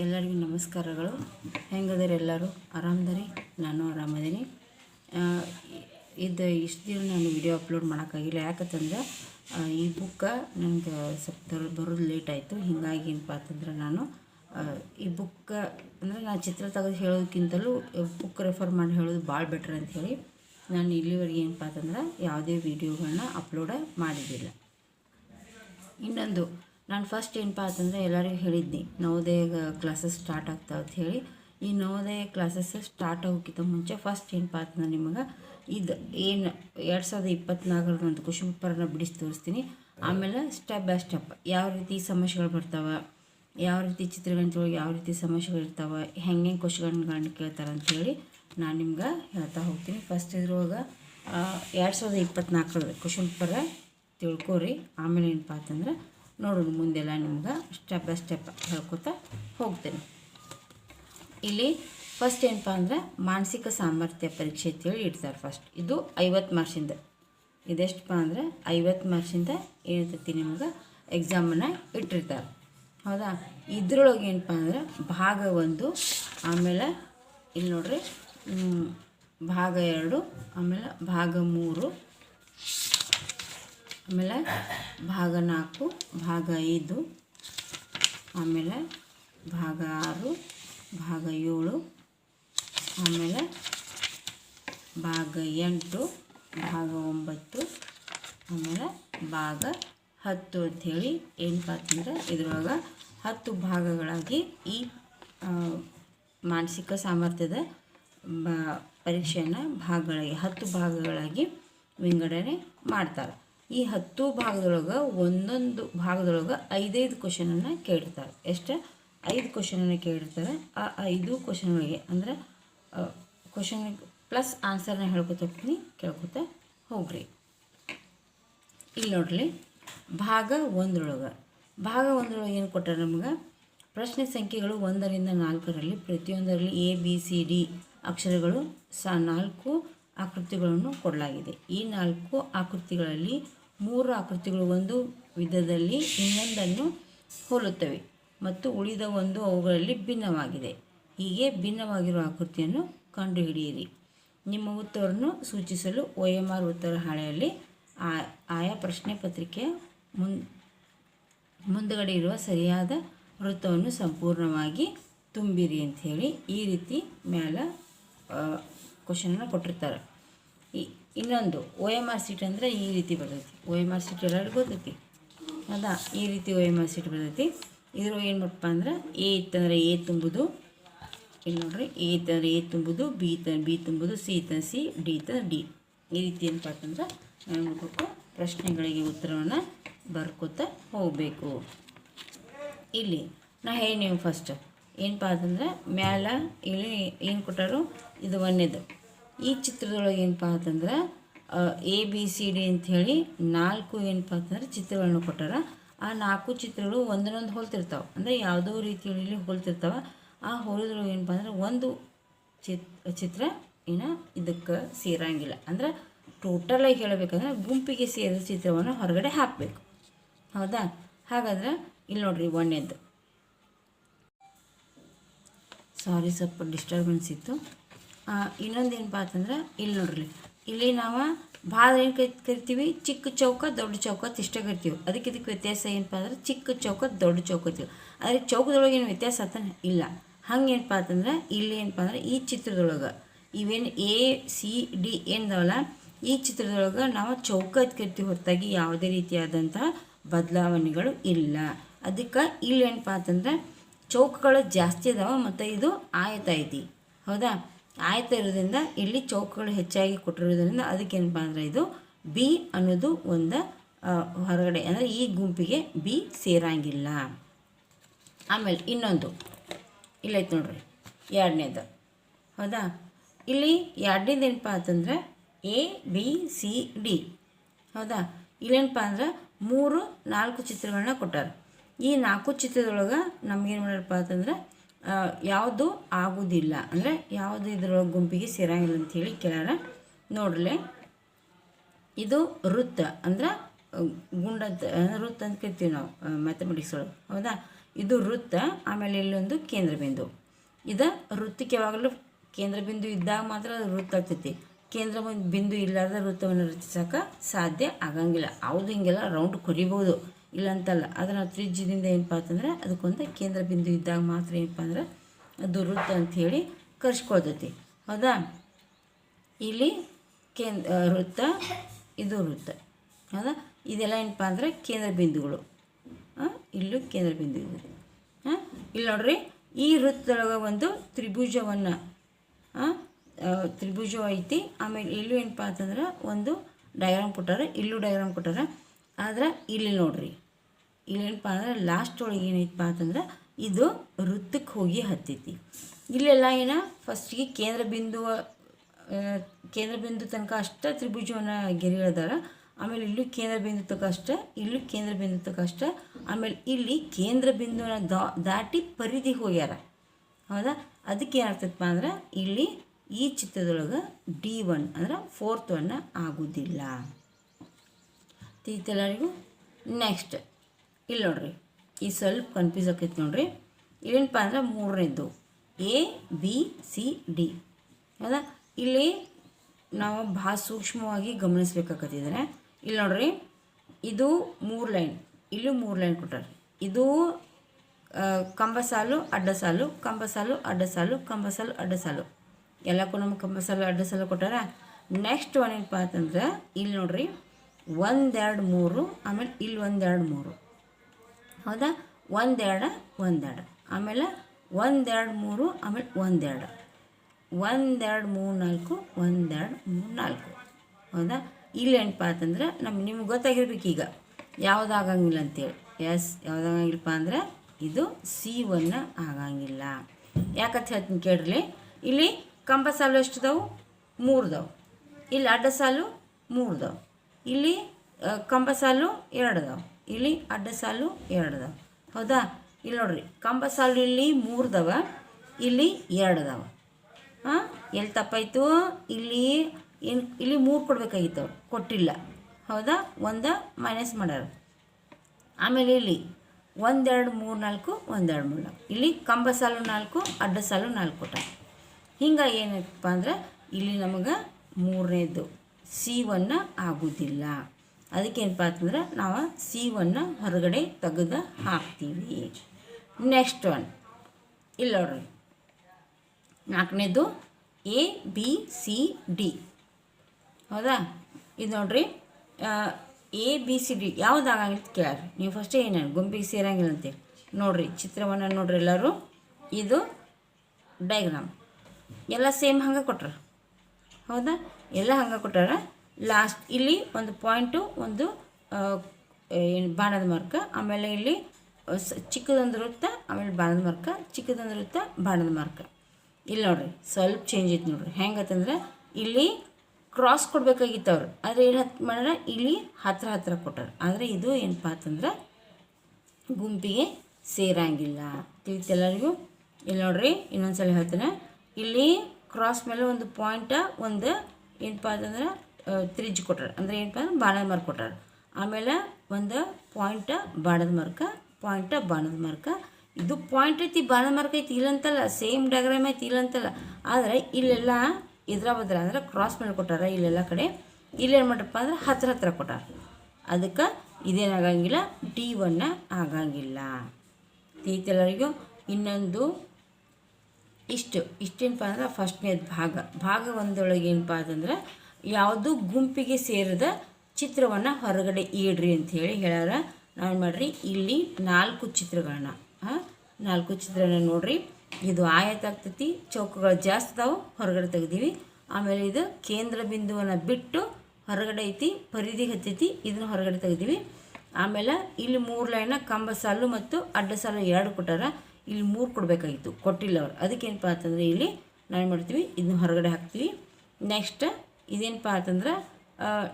ಎಲ್ಲರಿಗೂ ನಮಸ್ಕಾರಗಳು. ಹೆಂಗದಿರಿ ಎಲ್ಲರೂ? ಆರಾಮದರಿ? ನಾನು ಆರಾಮದೀನಿ. ಇದು ಇಷ್ಟು ದಿನ ನಾನು ವಿಡಿಯೋ ಅಪ್ಲೋಡ್ ಮಾಡೋಕ್ಕಾಗಿಲ್ಲ. ಯಾಕಂತಂದ್ರೆ ಈ ಬುಕ್ಕ ನನಗೆ ಸ್ವಲ್ಪ ತರ ಬರೋದು ಲೇಟ್ ಆಯಿತು. ಹೀಗಾಗಿ ಏನಪ್ಪ ಅಂತಂದ್ರೆ ನಾನು ಈ ಬುಕ್ಕ, ಅಂದರೆ ನಾನು ಚಿತ್ರ ತೆಗೆದು ಹೇಳೋದಕ್ಕಿಂತಲೂ ಬುಕ್ ರೆಫರ್ ಮಾಡಿ ಹೇಳೋದು ಭಾಳ ಬೆಟ್ರ್ ಅಂತ ಹೇಳಿ ನಾನು ಇಲ್ಲಿವರೆಗೆ ಏನಪ್ಪ ಅಂತಂದ್ರೆ ಯಾವುದೇ ವೀಡಿಯೋಗಳನ್ನ ಅಪ್ಲೋಡ ಮಾಡಿದ್ದಿಲ್ಲ. ಇನ್ನೊಂದು ನಾನು ಫಸ್ಟ್ ಏನಪ್ಪ ಅಂತಂದರೆ ಎಲ್ಲರಿಗೂ ಹೇಳಿದ್ನಿ, ನವೋದಯ ಕ್ಲಾಸಸ್ ಸ್ಟಾರ್ಟ್ ಆಗ್ತಾವೆ ಅಂತ ಹೇಳಿ. ಈ ನವೋದಯ ಕ್ಲಾಸಸ್ ಸ್ಟಾರ್ಟ್ ಆಗೋಕ್ಕಿಂತ ಮುಂಚೆ ಫಸ್ಟ್ ಏನಪ್ಪ ಅಂತಂದ್ರೆ ನಿಮಗೆ ಇದು ಏನು ಎರಡು ಸಾವಿರದ ಇಪ್ಪತ್ತ್ನಾಲ್ಕರದ ಒಂದು ಪೇಪರನ್ನ ಬಿಡಿಸಿ ತೋರಿಸ್ತೀನಿ. ಆಮೇಲೆ ಸ್ಟೆಪ್ ಬೈ ಸ್ಟೆಪ್ ಯಾವ ರೀತಿ ಸಮಸ್ಯೆಗಳು ಬರ್ತಾವೆ, ಯಾವ ರೀತಿ ಚಿತ್ರಗಣಿತೊಳಗೆ ಯಾವ ರೀತಿ ಸಮಸ್ಯೆಗಳು ಇರ್ತಾವೆ ಹೆಂಗೆ ಹೆಂಗೆ ಕ್ವಶನ್ಗಳನ್ನ ಕೇಳ್ತಾರೆ ಅಂಥೇಳಿ ನಾನು ನಿಮ್ಗೆ ಹೇಳ್ತಾ ಹೋಗ್ತೀನಿ. ಫಸ್ಟ್ ಇದ್ರೊಳಗೆ ಎರಡು ಸಾವಿರದ ಇಪ್ಪತ್ತ್ನಾಲ್ಕರ ಕ್ವಶನ್ ಪರ ತಿಳ್ಕೊರಿ. ಆಮೇಲೆ ಏನಪ್ಪ ಅಂತಂದ್ರೆ ನೋಡೋಣ ಮುಂದೆಲ್ಲ ನಿಮ್ಗೆ ಸ್ಟೆಪ್ ಬೈ ಸ್ಟೆಪ್ ಹೇಳ್ಕೊತಾ ಹೋಗ್ತೇನೆ. ಇಲ್ಲಿ ಫಸ್ಟ್ ಏನಪ್ಪ ಅಂದ್ರೆ ಮಾನಸಿಕ ಸಾಮರ್ಥ್ಯ ಪರೀಕ್ಷೆ ಅಂತೇಳಿ ಇಡ್ತಾರೆ ಫಸ್ಟ್ ಇದು ಐವತ್ತು ಮಾರ್ಕ್ಸಿಂದ ಇದೆಷ್ಟಪ್ಪ ಅಂದ್ರೆ ಐವತ್ತು ಮಾರ್ಕ್ಸಿಂದ ಏನಿರ್ತೈತಿ ನಿಮ್ಗೆ ಎಕ್ಸಾಮನ್ನು ಇಟ್ಟಿರ್ತಾರೆ. ಹೌದಾ? ಇದ್ರೊಳಗೆ ಏನಪ್ಪ ಅಂದ್ರೆ ಭಾಗ ಒಂದು, ಆಮೇಲೆ ಇಲ್ಲಿ ನೋಡ್ರಿ ಭಾಗ ಎರಡು, ಆಮೇಲೆ ಭಾಗ ಮೂರು ಆಮೇಲೆ ಭಾಗ ನಾಲ್ಕು, ಭಾಗ ಐದು, ಆಮೇಲೆ ಭಾಗ ಆರು, ಭಾಗ ಏಳು, ಆಮೇಲೆ ಭಾಗ ಎಂಟು, ಭಾಗ ಒಂಬತ್ತು, ಆಮೇಲೆ ಭಾಗ ಹತ್ತು ಅಂಥೇಳಿ ಏನಪ್ಪ ಅಂತಂದ್ರೆ ಇದ್ರೊಳಗೆ ಹತ್ತು ಭಾಗಗಳಾಗಿ ಈ ಮಾನಸಿಕ ಸಾಮರ್ಥ್ಯದ ಬ, ಪರೀಕ್ಷೆಯನ್ನು ಭಾಗಗಳಾಗಿ, ಹತ್ತು ಭಾಗಗಳಾಗಿ ವಿಂಗಡಣೆ ಮಾಡ್ತಾರೆ. ಈ ಹತ್ತು ಭಾಗದೊಳಗೆ ಒಂದೊಂದು ಭಾಗದೊಳಗೆ ಐದೈದು ಕ್ವಶನನ್ನು ಕೇಳಿರ್ತಾರೆ. ಎಷ್ಟು? ಐದು ಕ್ವಶನನ್ನು ಕೇಳಿರ್ತಾರೆ. ಆ ಐದು ಕ್ವಶನ್ಗಳಿಗೆ ಅಂದರೆ ಕ್ವಶನ್ ಪ್ಲಸ್ ಆನ್ಸರ್ನ ಹೇಳ್ಕೊತ ಹೋಗ್ತೀನಿ, ಕೇಳ್ಕೊತ ಹೋಗ್ರಿ. ಇಲ್ಲಿ ನೋಡ್ರಿ, ಭಾಗ ಒಂದರೊಳಗೆ. ಭಾಗ ಒಂದರೊಳಗೆ ಏನು ಕೊಟ್ಟಾರೆ ನಮ್ಗೆ? ಪ್ರಶ್ನೆ ಸಂಖ್ಯೆಗಳು ಒಂದರಿಂದ ನಾಲ್ಕರಲ್ಲಿ ಪ್ರತಿಯೊಂದರಲ್ಲಿ ಎ ಬಿ ಸಿ ಡಿ ಅಕ್ಷರಗಳು ಸ ನಾಲ್ಕು ಆಕೃತಿಗಳನ್ನು ಕೊಡಲಾಗಿದೆ. ಈ ನಾಲ್ಕು ಆಕೃತಿಗಳಲ್ಲಿ ಮೂರು ಆಕೃತಿಗಳು ಒಂದು ವಿಧದಲ್ಲಿ ಇನ್ನೊಂದನ್ನು ಹೋಲುತ್ತವೆ ಮತ್ತು ಉಳಿದ ಒಂದು ಅವುಗಳಲ್ಲಿ ಭಿನ್ನವಾಗಿದೆ. ಹೀಗೆ ಭಿನ್ನವಾಗಿರುವ ಆಕೃತಿಯನ್ನು ಕಂಡುಹಿಡಿಯಿರಿ. ನಿಮ್ಮ ಉತ್ತರವನ್ನು ಸೂಚಿಸಲು ಒ ಎಂ ಆರ್ ಉತ್ತರ ಹಾಳೆಯಲ್ಲಿ ಆಯಾ ಪ್ರಶ್ನೆ ಪತ್ರಿಕೆಯ ಮುನ್, ಮುಂದುಗಡೆ ಇರುವ ಸರಿಯಾದ ವೃತ್ತವನ್ನು ಸಂಪೂರ್ಣವಾಗಿ ತುಂಬಿರಿ ಅಂಥೇಳಿ ಈ ರೀತಿ ಮೇಲೆ ಕ್ವಶನನ್ನು ಕೊಟ್ಟಿರ್ತಾರೆ. ಈ ಇನ್ನೊಂದು ಒ ಎಂ ಆರ್ ಸೀಟ್ ಅಂದರೆ ಈ ರೀತಿ ಬರ್ತೈತಿ. ಒ ಎಂ ಆರ್ ಸೀಟ್ ಎಲ್ಲರಿಗೂ ಗೊತ್ತೈತಿ. ಹೌದಾ ಈ ರೀತಿ ಒ ಎಂ ಆರ್ ಸೀಟ್ ಬರ್ತೈತಿ. ಇದ್ರ ಏನು ಮಾಡಪ್ಪ ಅಂದ್ರೆ ಎ ಇತ್ತಂದ್ರೆ ಎ ತುಂಬುದು. ಇಲ್ಲಿ ನೋಡ್ರಿ ಎ ಇತ್ತಂದ್ರೆ ಎ ತುಂಬುದು ಬಿ ತ ಬಿ ತುಂಬುದು ಸಿ ತ ಸಿ ಡಿ ತ ಡಿ ಈ ರೀತಿ ಏನಪ್ಪ ಅಂತಂದ್ರೆ ನಾವು ಮಾಡ್ಬೇಕು ಪ್ರಶ್ನೆಗಳಿಗೆ ಉತ್ತರವನ್ನು ಬರ್ಕೋತಾ ಹೋಗಬೇಕು. ಇಲ್ಲಿ, ನಾ ಹೇಳಿ ನೀವು ಫಸ್ಟ್ ಏನಪ್ಪ ಅಂತಂದ್ರೆ, ಮ್ಯಾಲ ಇಲ್ಲಿ ಏನು ಕೊಟ್ಟಾರು, ಇದು ಒಂದೇದು. ಈ ಚಿತ್ರದೊಳಗೆ ಏನಪ್ಪ ಅಂತಂದ್ರೆ ಎ ಬಿ ಸಿ ಡಿ ಅಂಥೇಳಿ ನಾಲ್ಕು ಏನಪ್ಪ ಅಂತಂದ್ರೆ ಚಿತ್ರಗಳನ್ನ ಕೊಟ್ಟಾರ. ಆ ನಾಲ್ಕು ಚಿತ್ರಗಳು ಒಂದನ್ನೊಂದು ಹೋಲ್ತಿರ್ತಾವೆ. ಅಂದರೆ ಯಾವುದೋ ರೀತಿಯಲ್ಲಿ ಹೋಲ್ತಿರ್ತಾವೆ. ಆ ಹೋಲಿದ್ರೊಳಗೆ ಏನಪ್ಪ ಅಂದ್ರೆ ಒಂದು ಚಿತ್, ಚಿತ್ರ ಏನು ಇದಕ್ಕೆ ಸೇರಂಗಿಲ್ಲ. ಅಂದ್ರೆ ಟೋಟಲಾಗಿ ಹೇಳಬೇಕಂದ್ರೆ ಗುಂಪಿಗೆ ಸೇರಿದ ಚಿತ್ರವನ್ನು ಹೊರಗಡೆ ಹಾಕಬೇಕು. ಹೌದಾ? ಹಾಗಾದ್ರೆ ಇಲ್ಲಿ ನೋಡ್ರಿ ಒಂದೇದ್ದು ಸಾರಿ ಸ್ವಲ್ಪ ಡಿಸ್ಟರ್ಬೆನ್ಸ್ ಇತ್ತು. ಇನ್ನೊಂದು ಏನಪ್ಪ ಅಂತಂದ್ರೆ ಇಲ್ಲಿ ನೋಡ್ರಿ. ಇಲ್ಲಿ ನಾವು ಭಾಳ ಏನು ಕರಿತೀವಿ? ಚಿಕ್ಕ ಚೌಕ, ದೊಡ್ಡ ಚೌಕ ಅಂತ ಇಷ್ಟ ಕರಿತೀವಿ. ಅದಕ್ಕೆ ಇದಕ್ಕೆ ವ್ಯತ್ಯಾಸ ಏನಪ್ಪ ಅಂದ್ರೆ ಚಿಕ್ಕ ಚೌಕ, ದೊಡ್ಡ ಚೌಕ ಇರ್ತೀವಿ ಆದರೆ ಚೌಕದೊಳಗೆ ಏನು ವ್ಯತ್ಯಾಸ ಅಂತ ಇಲ್ಲ. ಹಂಗೆ ಏನಪ್ಪ ಅಂತಂದ್ರೆ ಇಲ್ಲಿ ಏನಪ್ಪ ಅಂದ್ರೆ ಈ ಚಿತ್ರದೊಳಗೆ. ಇವೇನು ಎ, ಸಿ, ಡಿ ಏನದವಲ್ಲ, ಈ ಚಿತ್ರದೊಳಗೆ ನಾವು ಚೌಕ ಕರಿತೀವಿ. ಹೊರತಾಗಿ ಯಾವುದೇ ರೀತಿಯಾದಂತಹ ಬದಲಾವಣೆಗಳು ಇಲ್ಲ. ಅದಕ್ಕೆ ಇಲ್ಲಿ ಏನಪ್ಪ ಅಂತಂದ್ರೆ ಚೌಕಗಳು ಜಾಸ್ತಿ ಅದಾವ ಮತ್ತು ಇದು ಆಯತ ಐತಿ ಹೌದಾ? ಆಯತ ಇರೋದ್ರಿಂದ ಇಲ್ಲಿ ಚೌಕಗಳು ಹೆಚ್ಚಾಗಿ ಕೊಟ್ಟಿರೋದ್ರಿಂದ ಅದಕ್ಕೆ ಏನಪ್ಪ ಅಂದ್ರೆ ಇದು ಬಿ ಅನ್ನೋದು ಒಂದು ಹೊರಗಡೆ. ಅಂದರೆ ಈ ಗುಂಪಿಗೆ ಬಿ ಸೇರಂಗಿಲ್ಲ. ಆಮೇಲೆ ಇನ್ನೊಂದು. ಇಲ್ಲೈತೆ ನೋಡ್ರಿ. ಎರಡನೇದು. ಹೌದಾ? ಇಲ್ಲಿ ಎರಡನೇದು ಏನಪ್ಪ ಅಂತಂದ್ರೆ ಎ ಬಿ ಸಿ ಡಿ ಹೌದಾ? ಇಲ್ಲೇನಪ್ಪ ಅಂದ್ರೆ ಮೂರು, ನಾಲ್ಕು ಚಿತ್ರಗಳನ್ನ ಕೊಟ್ಟಾರ. ಈ ನಾಲ್ಕು ಚಿತ್ರದೊಳಗೆ ನಮಗೇನು ಮಾಡ್ಯಾರಪ್ಪ ಅಂತಂದ್ರೆ ಯಾವುದು ಆಗೋದಿಲ್ಲ. ಅಂದರೆ ಯಾವುದು ಇದರ ಗುಂಪಿಗೆ ಸೇರಂಗಿಲ್ಲ ಅಂಥೇಳಿ ಕೇಳ್ಯಾರ ನೋಡ್ರಲೆ. ಇದು ವೃತ್ತ ಅಂದ್ರೆ ಗುಂಡ ವೃತ್ತ ಅಂತ ಕರಿತೀವಿ ನಾವು ಮ್ಯಾಥಮೆಟಿಕ್ಸ್ ಒಳಗೆ. ಹೌದಾ? ಇದು ವೃತ್ತ, ಆಮೇಲೆ ಇಲ್ಲೊಂದು ಕೇಂದ್ರ ಬಿಂದು ಇದು ವೃತ್ತಕ್ಕೆ ಯಾವಾಗಲೂ ಕೇಂದ್ರ ಬಿಂದು ಇದ್ದಾಗ ಮಾತ್ರ ಅದು ವೃತ್ತ ಆಗ್ತೈತಿ. ಕೇಂದ್ರ ಬಿಂದು- ಇಲ್ಲದ ವೃತ್ತವನ್ನು ರಚಿಸೋಕೆ ಸಾಧ್ಯ ಆಗಂಗಿಲ್ಲ. ಹೌದು, ಹಿಂಗೆಲ್ಲ ರೌಂಡ್ ಕೊರಿಬೋದು. ಇಲ್ಲ ಅಂತಲ್ಲ ಆದರೆ ನಾವು ಏನಪ್ಪಾ ಅಂತಂದ್ರೆ ಅದಕ್ಕೊಂದು ಕೇಂದ್ರ ಬಿಂದು ಇದ್ದಾಗ ಮಾತ್ರ ಏನಪ್ಪ ಅಂದ್ರೆ ಅದು ವೃತ್ತ ಅಂಥೇಳಿ ಕರ್ಸ್ಕೊಳ್ತೈತಿ. ಹೌದಾ? ಇಲ್ಲಿ ಕೇಂದ್ರ ವೃತ್ತ, ಇದು ವೃತ್ತ. ಹೌದಾ? ಇದೆಲ್ಲ ಏನಪ್ಪ ಅಂದ್ರೆ ಕೇಂದ್ರ ಬಿಂದುಗಳು. ಇಲ್ಲೂ ಕೇಂದ್ರ ಬಿಂದು ಇದೆ. ಹಾಂ ಇಲ್ಲಿ ನೋಡ್ರಿ, ಈ ವೃತ್ತದೊಳಗೆ ಒಂದು ತ್ರಿಭುಜವನ್ನು ತ್ರಿಭುಜ ಐತಿ. ಆಮೇಲೆ ಇಲ್ಲೂ ಏನಪ್ಪ ಅಂತಂದ್ರೆ ಒಂದು ಡಯಾಗ್ರಾಮ್ ಕೊಟ್ಟಾರೆ, ಇಲ್ಲೂ ಡಯಾಗ್ರಾಮ್ ಕೊಟ್ಟಾರೆ. ಆದ್ರೆ ಇಲ್ಲಿ ನೋಡ್ರಿ ಇಲ್ಲೇನಪ್ಪ ಅಂದ್ರೆ ಲಾಸ್ಟ್ ಒಳಗೆ ಏನೈತಪ್ಪ ಅಂತಂದ್ರೆ ಇದು ವೃತ್ತಕ್ಕೆ ಹೋಗಿ ಹತ್ತೈತಿ. ಇಲ್ಲೆಲ್ಲ ಏನ? ಫಸ್ಟಿಗೆ ಕೇಂದ್ರ ಬಿಂದು ಆ, ಕೇಂದ್ರ ಬಿಂದು ತನಕ ಅಷ್ಟೇ ತ್ರಿಭುಜವನ್ನು ಗೆರೆ ಆಮೇಲೆ ಇಲ್ಲೂ ಕೇಂದ್ರ ಬಿಂದು ತನಕ ಅಷ್ಟೇ ಇಲ್ಲೂ ಕೇಂದ್ರ ಬಿಂದು ತನಕ ಅಷ್ಟೇ. ಆಮೇಲೆ ಇಲ್ಲಿ ಕೇಂದ್ರ ಬಿಂದುವನ್ನ ದಾಟಿ ಪರಿಧಿ ಹೋಗ್ಯಾರ. ಹೌದಾ? ಅದಕ್ಕೆ ಏನಾಗ್ತದಪ್ಪ ಅಂದ್ರೆ ಇಲ್ಲಿ ಈ ಚಿತ್ರದೊಳಗೆ ಡಿ ಒನ್ ಅಂದ್ರೆ ಫೋರ್ತ್ ಒನ್ ಆಗೋದಿಲ್ಲ. ತಿಳಿತೆಲ್ಲರಿಗೂ ನೆಕ್ಸ್ಟ್ ಇಲ್ಲಿ ನೋಡ್ರಿ. ಈ ಸ್ವಲ್ಪ ಕನ್ಫ್ಯೂಸ್ ಆಕೈತಿ ನೋಡ್ರಿ. ಇವೇನಪ್ಪ ಅಂದ್ರೆ ಮೂರನೇದ್ದು. ಎ ಬಿ ಸಿ ಡಿ ಹೌದಾ? ಇಲ್ಲಿ ನಾವು ಭಾಳ ಸೂಕ್ಷ್ಮವಾಗಿ ಗಮನಿಸ್ಬೇಕಾಗತ್ತಿದ್ರೆ ಇಲ್ಲಿ ನೋಡ್ರಿ. ಇದು ಮೂರು ಲೈನ್. ಇಲ್ಲೂ ಮೂರು ಲೈನ್ ಕೊಟ್ಟಾರೆ. ಇದು ಕಂಬ ಸಾಲು, ಅಡ್ಡ ಸಾಲು, ಕಂಬ ಸಾಲು, ಅಡ್ಡ ಸಾಲು, ಕಂಬ ಸಾಲು, ಅಡ್ಡ ಸಾಲು. ಎಲ್ಲಕ್ಕೂ ನಮ್ಗೆ ಕಂಬ ಸಾಲು, ಅಡ್ಡ ಸಾಲು ಕೊಟ್ಟಾರ. ನೆಕ್ಸ್ಟ್ ಒನ್ ಏನಪ್ಪ ಅಂತಂದ್ರೆ, ಇಲ್ಲಿ ನೋಡ್ರಿ. ಒಂದೆರಡು ಮೂರು, ಆಮೇಲೆ ಇಲ್ಲಿ ಒಂದೆರಡು ಮೂರು. ಹೌದಾ? ಒಂದೆರಡು ಒಂದೆರಡು. ಆಮೇಲೆ ಒಂದೆರಡು ಮೂರು, ಆಮೇಲೆ ಒಂದೆರಡು. ಒಂದೆರಡು ಮೂರು ನಾಲ್ಕು, ಒಂದೆರಡು ಮೂರು ನಾಲ್ಕು. ಹೌದಾ? ಇಲ್ಲಿ ಏನಪ್ಪ ಅಂತಂದ್ರೆ ನಮ್ಮ ನಿಮ್ಗೆ ಗೊತ್ತಾಗಿರ್ಬೇಕು ಈಗ. ಯಾವುದಾಗಂಗಿಲ್ಲ ಅಂತೇಳಿ. ಎಸ್, ಯಾವುದಾಗಂಗಿಲ್ಲಪ್ಪ ಅಂದ್ರೆ ಇದು ಸಿ ಒನ್ನ ಆಗಂಗಿಲ್ಲ. ಯಾಕಂತ ಹೇಳ್ತೀನಿ ಕೇಳ್ರಿ. ಇಲ್ಲಿ ಕಂಬ ಸಾಲು ಎಷ್ಟಿದಾವು? ಮೂರ್ದವು. ಇಲ್ಲಿ ಅಡ್ಡ ಸಾಲು ಮೂರ್ದವು. ಇಲ್ಲಿ ಕಂಬ ಸಾಲು ಎರಡದವು. ಇಲ್ಲಿ ಅಡ್ಡ ಸಾಲು ಎರಡದ ಹೌದಾ? ಇಲ್ಲಿ ನೋಡ್ರಿ, ಕಂಬ ಸಾಲು ಇಲ್ಲಿ ಮೂರ್ದವ, ಇಲ್ಲಿ ಎರಡದವ. ಹಾಂ? ಎಲ್ಲಿ ತಪ್ಪಾಯಿತು? ಇಲ್ಲಿ ಏನು, ಇಲ್ಲಿ ಮೂರು ಕೊಡಬೇಕಾಗಿತ್ತು, ಕೊಟ್ಟಿಲ್ಲ. ಹೌದಾ? ಒಂದು ಮೈನಸ್ ಮಾಡ್ಯಾರ. ಆಮೇಲೆ ಇಲ್ಲಿ ಒಂದೆರಡು ಮೂರು ನಾಲ್ಕು, ಒಂದೆರಡು ಮೂರು ನಾಲ್ಕು. ಇಲ್ಲಿ ಕಂಬ ಸಾಲು ನಾಲ್ಕು, ಅಡ್ಡ ಸಾಲು ನಾಲ್ಕು ಕೊಟ್ಟ. ಹಿಂಗೆ ಏನಪ್ಪ ಅಂದ್ರೆ ಇಲ್ಲಿ ನಮಗೆ ಮೂರನೇದು, ಸಿ ಒನ್ನ ಆಗೋದಿಲ್ಲ. ಅದಕ್ಕೇನಪ್ಪ ಅಂತಂದ್ರೆ ನಾವು ಸಿ ಒನ್ನ ಹೊರಗಡೆ ತೆಗೆದು ಹಾಕ್ತೀವಿ. ನೆಕ್ಸ್ಟ್ ಒನ್ ಇಲ್ಲ ನೋಡ್ರಿ. ನಾಲ್ಕನೇದು ಎ ಬಿ ಸಿ ಡಿ ಹೌದಾ? ಇದು ನೋಡ್ರಿ ಎ ಬಿ ಸಿ ಡಿ ಯಾವ್ದು ಆಗಂಗಿಲ್ಲ ಕೇಳ್ರಿ. ನೀವು ಫಸ್ಟೇ ಏನು ಗುಂಪಿಗೆ ಸೇರಂಗಿಲ್ಲ ಅಂತೇಳಿ ನೋಡ್ರಿ, ಚಿತ್ರವನ್ನು ನೋಡ್ರಿ ಎಲ್ಲರೂ. ಇದು ಡಯಾಗ್ರಾಮ್ ಎಲ್ಲ ಸೇಮ್ ಹಂಗೆ ಕೊಟ್ರ? ಹೌದಾ? ಎಲ್ಲ ಹಂಗೆ ಕೊಟ್ಟಾರ? ಲಾಸ್ಟ್ ಇಲ್ಲಿ ಒಂದು ಪಾಯಿಂಟು ಒಂದು ಬಾಣದ ಮಾರ್ಕ, ಆಮೇಲೆ ಇಲ್ಲಿ ಚಿಕ್ಕದೊಂದು ವೃತ್ತ ಆಮೇಲೆ ಬಾಣದ ಮಾರ್ಕ ಚಿಕ್ಕದೊಂದು ವೃತ್ತ ಬಾಣದ ಮಾರ್ಕ. ಇಲ್ಲಿ ನೋಡ್ರಿ, ಸ್ವಲ್ಪ ಚೇಂಜ್ ಐತೆ ನೋಡ್ರಿ. ಹೆಂಗತ್ತಂದ್ರೆ, ಇಲ್ಲಿ ಕ್ರಾಸ್ ಕೊಡಬೇಕಾಗಿತ್ತು ಅವ್ರು. ಆದರೆ ಇಲ್ಲಿ ಹತ್ತು ಮಾಡ್ಯಾರ ಇಲ್ಲಿ ಹತ್ರ ಹತ್ರ ಕೊಟ್ಟಾರ. ಆದರೆ ಇದು ಏನಪ್ಪ ಅಂತಂದ್ರೆ, ಗುಂಪಿಗೆ ಸೇರಂಗಿಲ್ಲ. ತಿಳಿತೆಲ್ಲರಿಗೂ ಇಲ್ಲಿ ನೋಡ್ರಿ, ಇನ್ನೊಂದ್ಸಲ ಹೇಳ್ತೇನೆ. ಇಲ್ಲಿ ಕ್ರಾಸ್ ಮೇಲೆ ಒಂದು ಪಾಯಿಂಟ ಒಂದು, ಏನಪ್ಪ ಅಂತಂದ್ರೆ ಆ, ತ್ರಿಜ್ ಕೊಟ್ಟಾರ ಅಂದರೆ ಏನಪ್ಪ ಅಂದ್ರೆ ಬಾಣದ ಮಾರ್ಕ್ ಕೊಟ್ಟಾರ ಆಮೇಲೆ ಒಂದು ಪಾಯಿಂಟ ಬಾಣದ ಮಾರ್ಕ ಪಾಯಿಂಟ ಬಾಣದ ಮಾರ್ಕ. ಇದು ಪಾಯಿಂಟ್ ಐತಿ ಬಾಣದ ಮಾರ್ಕ್ ಐತಿ ಇಲ್ಲಂತಲ್ಲ ಸೇಮ್ ಡಯಾಗ್ರಾಮ್ ಐತಿ ಇಲ್ಲಂತಲ್ಲ. ಆದರೆ ಇಲ್ಲೆಲ್ಲ ಇದ್ರ ಬದ್ರ ಅಂದ್ರೆ ಕ್ರಾಸ್ ಮೇಲೆ ಕೊಟ್ಟಾರ ಇಲ್ಲೆಲ್ಲ ಕಡೆ. ಇಲ್ಲೇನು ಮಾಡಪ್ಪ ಅಂದ್ರೆ ಹತ್ರ ಹತ್ರ ಕೊಟ್ಟಾರ. ಅದಕ್ಕೆ ಇದೇನಾಗಂಗಿಲ್ಲ ಡಿ ಒನ್ನ ಆಗಂಗಿಲ್ಲ. ಎಲ್ಲರಿಗೂ? ಇನ್ನೊಂದು ಇಷ್ಟು. ಇಷ್ಟೇನಪ್ಪ ಅಂದ್ರೆ ಫಸ್ಟ್ನೇದು ಭಾಗ. ಭಾಗ ಒಂದೊಳಗೆ ಏನಪ್ಪ ಅಂತಂದ್ರೆ ಯಾವುದು ಗುಂಪಿಗೆ ಸೇರಿದ ಚಿತ್ರವನ್ನು ಹೊರಗಡೆ ಇಡ್ರಿ ಅಂತ ಹೇಳಿ ಹೇಳ್ಯಾರ. ನಾನು ಮಾಡಿರಿ, ಇಲ್ಲಿ ನಾಲ್ಕು ಚಿತ್ರಗಳನ್ನ ನಾಲ್ಕು ಚಿತ್ರನ ನೋಡ್ರಿ. ಇದು ಆಯತ ಆಗ್ತೈತಿ, ಚೌಕಗಳು ಜಾಸ್ತಿ ಅದಾವು, ಹೊರಗಡೆ ತೆಗ್ದೀವಿ. ಆಮೇಲೆ ಇದು ಕೇಂದ್ರ ಬಿಂದುವನ್ನು ಬಿಟ್ಟು ಹೊರಗಡೆ ಐತಿ, ಪರಿಧಿ ಹತ್ತೈತಿ, ಇದನ್ನು ಹೊರಗಡೆ ತೆಗ್ದೀವಿ. ಆಮೇಲೆ ಇಲ್ಲಿ ಮೂರು ಲೈನ ಕಂಬ ಸಾಲು ಮತ್ತು ಅಡ್ಡ ಸಾಲು ಎರಡು ಕೊಟ್ಟಾರ, ಇಲ್ಲಿ ಮೂರು ಕೊಡಬೇಕಾಗಿತ್ತು, ಕೊಟ್ಟಿಲ್ಲ ಅವ್ರು. ಅದಕ್ಕೇನಪ್ಪ ಅಂತಂದರೆ ಇಲ್ಲಿ ನಾವು ಮಾಡ್ತೀವಿ, ಇದನ್ನ ಹೊರಗಡೆ ಹಾಕ್ತೀವಿ. ನೆಕ್ಸ್ಟ್ ಇದೇನಪ್ಪ ಅಂತಂದ್ರೆ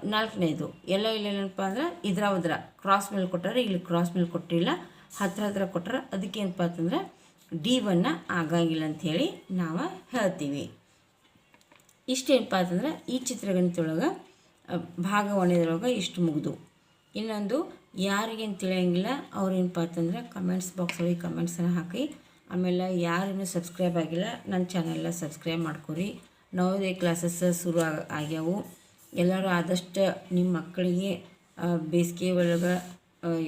ನಾಲ್ಕನೇದು. ಎಲ್ಲ ಇಲ್ಲೇನಪ್ಪ ಅಂದ್ರೆ, ಇದ್ರ ಉದ್ರ. ಕ್ರಾಸ್ ಮೇಲೆ ಕೊಟ್ಟರೆ, ಇಲ್ಲಿ ಕ್ರಾಸ್ ಮೇಲೆ ಕೊಟ್ಟಿಲ್ಲ. ಹತ್ರ ಹತ್ರ ಕೊಟ್ಟಾರ. ಅದಕ್ಕೇನಪ್ಪ ಅಂತಂದ್ರೆ ಡಿ ಒನ್ನ ಆಗಂಗಿಲ್ಲ ಅಂಥೇಳಿ ನಾವು ಹೇಳ್ತೀವಿ. ಇಷ್ಟೇನಪ್ಪ ಅಂತಂದ್ರೆ, ಈ ಚಿತ್ರಗಣಿತೊಳಗೆ ಭಾಗ ಒಂದರೊಳಗೆ ಇಷ್ಟು ಮುಗಿದು. ಇನ್ನೊಂದು, ಯಾರಿಗೇನು ತಿಳಿಯಂಗಿಲ್ಲ, ಅವ್ರೇನಪ್ಪ ಅಂತಂದ್ರೆ ಕಮೆಂಟ್ಸ್ ಬಾಕ್ಸ್ ಕಮೆಂಟ್ಸನ್ನು ಹಾಕಿ. ಆಮೇಲೆ ಯಾರಿನ್ನೂ ಸಬ್ಸ್ಕ್ರೈಬ್ ಆಗಿಲ್ಲ ನನ್ನ ಚಾನೆಲ್ನ ಸಬ್ಸ್ಕ್ರೈಬ್ ಮಾಡ್ಕೊರಿ. ನವೋದಯ ಕ್ಲಾಸಸ್ ಶುರು ಆಗ ಆಗ್ಯಾವು. ಎಲ್ಲರೂ ಆದಷ್ಟು ನಿಮ್ಮ ಮಕ್ಕಳಿಗೆ ಬೇಸಿಗೆ ಒಳಗೆ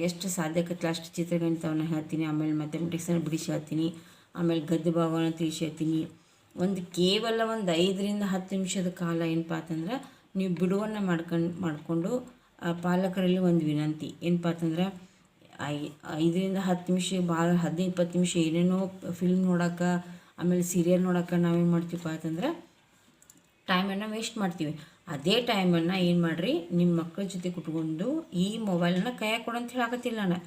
ಎಷ್ಟು ಸಾಧ್ಯಕತ್ತಲ್ಲ ಅಷ್ಟು ಚಿತ್ರಗಣಿತವನ್ನು ಹೇಳ್ತೀನಿ. ಆಮೇಲೆ ಮ್ಯಾಥಮೆಟಿಕ್ಸನ್ನು ಬಿಡಿಸಿ ಹೇಳ್ತೀನಿ. ಆಮೇಲೆ ಗದ್ಯ ಭಾಗವನ್ನು ತಿಳಿಸಿ ಹೇಳ್ತೀನಿ. ಒಂದು ಕೇವಲ ಒಂದು ಐದರಿಂದ ಹತ್ತು ನಿಮಿಷದ ಕಾಲ ಏನಪ್ಪ ಅಂತಂದ್ರೆ, ನೀವು ಬಿಡುವನ್ನು ಮಾಡ್ಕೊಂಡು, ಮಾಡಿಕೊಂಡು ಪಾಲಕರಲ್ಲಿ ಒಂದು ವಿನಂತಿ. ಏನಪ್ಪ ಅಂತಂದ್ರೆ ಐ, ಐದರಿಂದ ಹತ್ತು ನಿಮಿಷ, ಭಾಳ ಹದಿನೈದು ಇಪ್ಪತ್ತು ನಿಮಿಷ ಏನೇನೋ ಫಿಲ್ಮ್ ನೋಡೋಕೆ, ಆಮೇಲೆ ಸೀರಿಯಲ್ ನೋಡೋಕೆ ನಾವೇನು ಮಾಡ್ತೀವಪ್ಪ ಅಂತಂದ್ರೆ ಟೈಮನ್ನು ವೇಸ್ಟ್ ಮಾಡ್ತೀವಿ. ಅದೇ ಟೈಮನ್ನು ಏನು ಮಾಡಿರಿ? ನಿಮ್ಮ ಮಕ್ಕಳ ಜೊತೆ ಕುಟ್ಕೊಂಡು ಈ ಮೊಬೈಲನ್ನು ಕೈಯಾಗ ಕೊಡು ಅಂತ ಹೇಳಕತ್ತಿಲ್ಲ ನಾನು.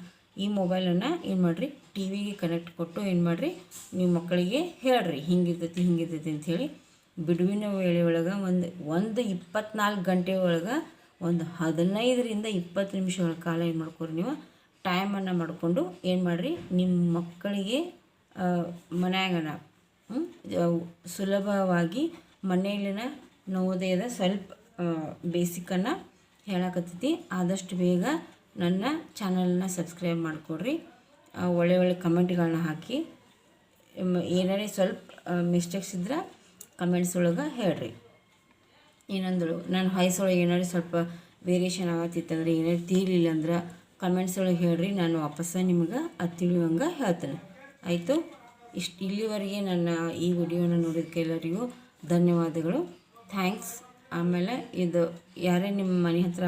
ಈ ಮೊಬೈಲನ್ನು ಏನು ಮಾಡಿರಿ? ಟಿ ವಿಗೆ ಕನೆಕ್ಟ್ ಕೊಟ್ಟು ಏನು ಮಾಡಿರಿ? ನಿಮ್ಮ ಮಕ್ಕಳಿಗೆ ಹೇಳ್ರಿ. ಹಿಂಗಿರ್ತೈತಿ ಹಿಂಗಿರ್ತೈತಿ ಅಂಥೇಳಿ ಬಿಡುವಿನ ವೇಳೆ ಒಳಗೆ ಒಂದು ಒಂದು ಇಪ್ಪತ್ನಾಲ್ಕು ಗಂಟೆ ಒಳಗೆ ಒಂದು ಹದಿನೈದರಿಂದ ಇಪ್ಪತ್ತು ನಿಮಿಷಗಳ ಕಾಲ ಏನು ಮಾಡ್ಕೊರಿ ನೀವು? ಟೈಮನ್ನು ಮಾಡಿಕೊಂಡು ಏನು ಮಾಡಿರಿ? ನಿಮ್ಮ ಮಕ್ಕಳಿಗೆ ಮನ್ಯಾಗನ ಸುಲಭವಾಗಿ ಮನೆಯಲ್ಲಿನ ನವೋದಯದ ಸ್ವಲ್ಪ ಬೇಸಿಕನ್ನು ಹೇಳಕತ್ತೈತಿ ಆದಷ್ಟು ಬೇಗ ನನ್ನ ಚಾನಲನ್ನ ಸಬ್ಸ್ಕ್ರೈಬ್ ಮಾಡಿಕೊಡ್ರಿ. ಒಳ್ಳೆ ಒಳ್ಳೆ ಕಮೆಂಟ್ಗಳನ್ನ ಹಾಕಿ. ಏನಾರೇ ಸ್ವಲ್ಪ ಮಿಸ್ಟೇಕ್ಸ್ ಇದ್ರೆ ಕಮೆಂಟ್ಸ್ ಒಳಗೆ ಹೇಳ್ರಿ. ಏನಂದಳು, ನನ್ನ ವಯಸ್ಸೊಳಗೆ ಏನಾದ್ರು ಸ್ವಲ್ಪ ವೇರಿಯೇಷನ್ ಆಗತ್ತಿತ್ತಂದ್ರೆ ಏನಾದ್ರು ತೀರ್ಲಿಲ್ಲ ಅಂದ್ರೆ ಕಮೆಂಟ್ಸ್ ಒಳಗೆ ಹೇಳ್ರಿ. ನಾನು ವಾಪಸ್ಸ ನಿಮ್ಗೆ ಅದು ತಿಳಿಯುವಂಗೆ ಹೇಳ್ತೇನೆ. ಆಯಿತು? ಇಷ್ಟು ಇಲ್ಲಿವರೆಗೆ ನನ್ನ ಈ ವಿಡಿಯೋನ ನೋಡಿದ್ದಕ್ಕೆ ಎಲ್ಲರಿಗೂ ಧನ್ಯವಾದಗಳು. ಥ್ಯಾಂಕ್ಸ್. ಆಮೇಲೆ ಇದು ಯಾರೇ ನಿಮ್ಮ ಮನೆ ಹತ್ರ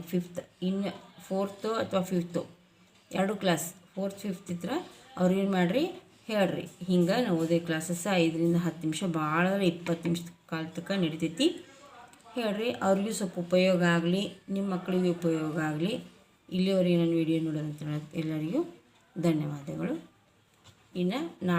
ಫಿಫ್ತ್ ಇನ್ನು ಫೋರ್ತು ಅಥವಾ ಫಿಫ್ತು ಎರಡು ಕ್ಲಾಸ್ ಫೋರ್ತ್ ಫಿಫ್ತ್ ಇದ್ರೆ ಏನು ಮಾಡಿರಿ? ಹೇಳ್ರಿ. ಹಿಂಗೆ ನವೋದಯ ಕ್ಲಾಸಸ್ ಐದರಿಂದ ಹತ್ತು ನಿಮಿಷ ಭಾಳ ಇಪ್ಪತ್ತು ನಿಮಿಷ ಕಾಲ ತನಕ ನಡಿತೈತಿ. ಹೇಳ್ರಿ, ಅವ್ರಿಗೂ ಸ್ವಲ್ಪ ಉಪಯೋಗ ಆಗಲಿ, ನಿಮ್ಮ ಮಕ್ಕಳಿಗೂ ಉಪಯೋಗ ಆಗಲಿ. ಇಲ್ಲಿವರೆಗೆ ನಾನು ವಿಡಿಯೋ ನೋಡೋದಂತ ಎಲ್ಲರಿಗೂ ಧನ್ಯವಾದಗಳು. ಇನ್ನು ನಾಳೆ